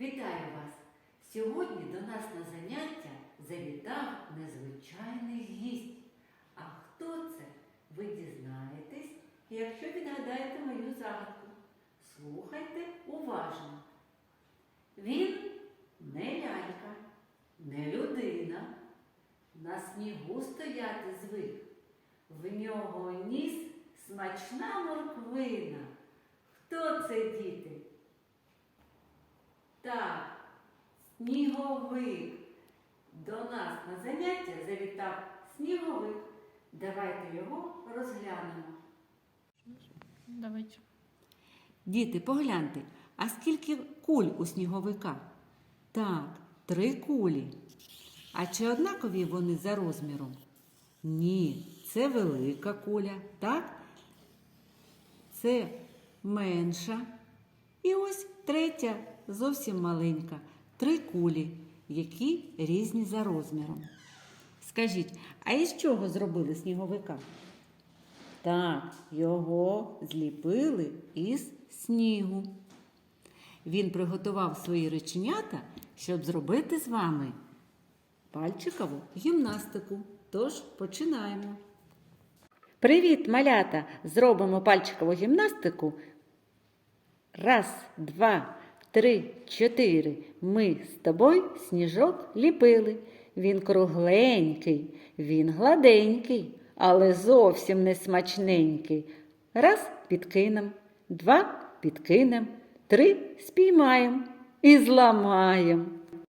Вітаю вас! Сьогодні до нас на заняття завітав незвичайний гість. А хто це? Ви дізнаєтесь, якщо відгадаєте мою загадку. Слухайте уважно. Він не лялька, не людина. На снігу стояти звик. В нього ніс смачна морквина. Хто це, діти? Так, сніговик. До нас на заняття завітав сніговик. Давайте його розглянемо. Давайте. Діти, погляньте, а скільки куль у сніговика? Так, три кулі. А чи однакові вони за розміром? Ні, це велика куля, так? Це менша. І ось третя, зовсім маленька. Три кулі, які різні за розміром. Скажіть, а із чого зробили сніговика? Так, його зліпили із снігу. Він приготував свої реченята, щоб зробити з вами пальчикову гімнастику. Тож починаємо. Привіт, малята! Зробимо пальчикову гімнастику. Раз, два, три, чотири. Ми з тобою сніжок ліпили. Він кругленький, він гладенький, але зовсім не смачненький. Раз підкинем, два підкинем, три спіймаєм і зламаєм.